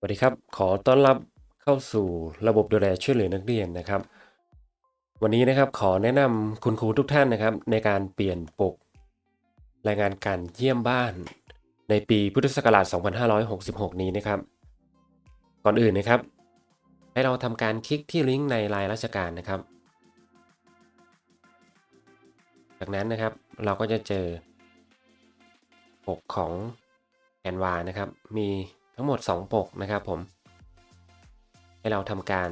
สวัสดีครับ ขอต้อนรับเข้าสู่ระบบดูแลช่วยเหลือนักเรียนนะครับ วันนี้นะครับขอแนะนำคุณครูทุกท่านนะครับ ในการเปลี่ยนปก รายงานการเยี่ยมบ้านในปีพุทธศักราช 2566 นี้นะครับ ก่อนอื่นนะครับ ให้เราทำการคลิกที่ลิงก์ในรายราชการนะครับ จากนั้นนะครับเราก็จะเจอปกของแอนวานะครับมี ทั้งหมด 2 ปกนะครับผม ให้เราทำการ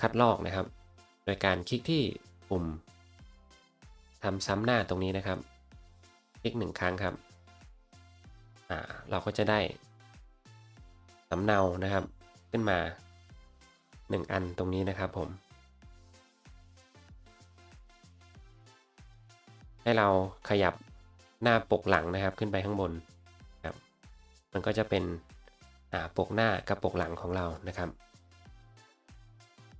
คัดลอกนะครับ โดยการคลิกที่ปุ่มทำซ้ำหน้าตรงนี้นะครับ คลิกหนึ่งครั้งครับเราก็จะได้สำเนานะครับขึ้นมา 1 อันตรงนี้นะครับผม ให้เราขยับหน้าปกหลังนะครับขึ้นไปข้างบน มันก็จะเป็นอ่าปกหน้ากับปกหลังของเรานะครับ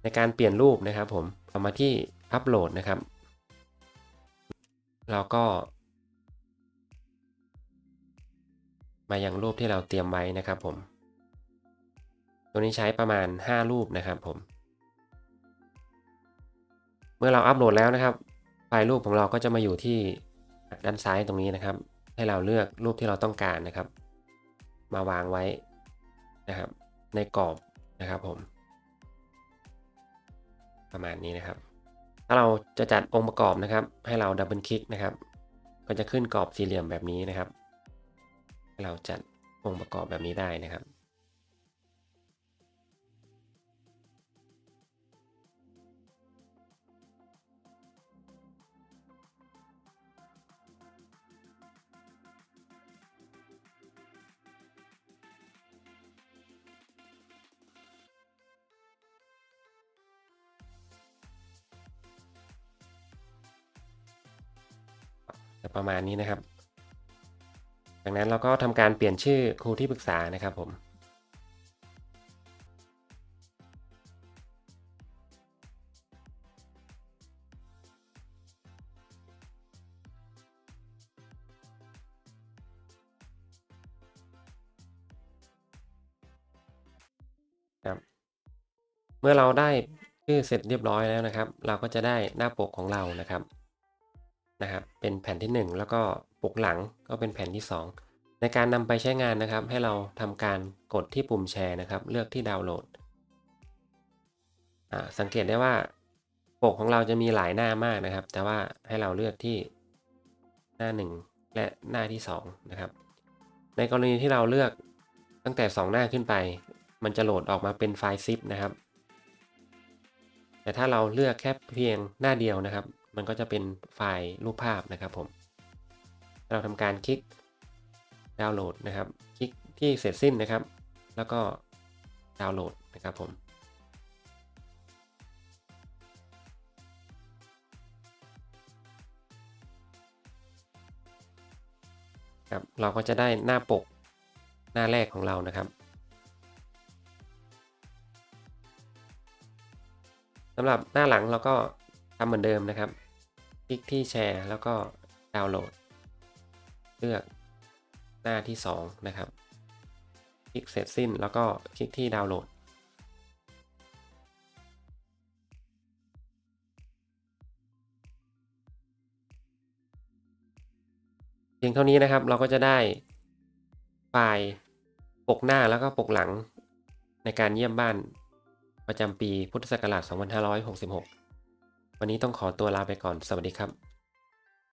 ในการเปลี่ยนรูปนะครับผมเอามาที่อัปโหลดนะครับ เราก็ มายังรูปที่เราเตรียมไว้นะครับผม ตัวนี้ใช้ประมาณ 5 รูปนะครับผม เมื่อเราอัปโหลดแล้วนะครับ ไฟล์รูปของเราก็จะมาอยู่ที่ด้านซ้ายตรงนี้นะครับ ให้เราเลือกรูปที่เราต้องการนะครับ มาวางไว้นะครับ ในกรอบนะครับผม ประมาณนี้นะครับ ถ้าเราจะจัดองค์ประกอบนะครับ ให้เราดับเบิลคลิกนะครับ ก็จะขึ้นกรอบสี่เหลี่ยมแบบนี้นะครับให้เราจัดองค์ประกอบแบบนี้ได้นะครับ จะประมาณนี้นะครับ จากนั้นเราก็ทำการเปลี่ยนชื่อครูที่ปรึกษานะครับผมครับเมื่อเราได้ชื่อเสร็จเรียบร้อยแล้วนะครับ เราก็จะได้หน้าปกของเรานะครับ นะครับเป็นแผ่นที่ 1 แล้วก็ปกหลังก็เป็นแผ่นที่ 2 ในการนำไปใช้งานนะครับ ให้เราทำการกดที่ปุ่มแชร์นะครับ เลือกที่ดาวน์โหลดสังเกตได้ว่าปกของเราจะมีหลายหน้ามากนะครับ แต่ว่าให้เราเลือกที่หน้า 1 และหน้าที่2นะครับในกรณีที่เราเลือกตั้งแต่ 2 หน้าขึ้นไป มันจะโหลดออกมาเป็นไฟล์ซิปนะครับ แต่ถ้าเราเลือกแค่เพียงหน้าเดียวนะครับ มันก็จะเป็นไฟล์รูปภาพนะครับผม เราทำการคลิกดาวน์โหลดนะครับ คลิกที่เสร็จสิ้นนะครับ แล้วก็ดาวน์โหลดนะครับผมครับเราก็จะได้หน้าปกหน้าแรกของเรานะครับสำหรับหน้าหลังเราก็ทำเหมือนเดิมนะครับ คลิกที่แชร์แล้วก็ดาวน์โหลด เลือกหน้าที่ 2 นะครับ คลิกเสร็จสิ้นแล้วก็คลิกที่ดาวน์โหลด เพียงเท่านี้นะครับเราก็จะได้ไฟล์ปกหน้าแล้วก็ปกหลังในการเยี่ยมบ้านประจำปีพุทธศักราช 2566 วันนี้ต้องขอตัวลาไปก่อน สวัสดีครับ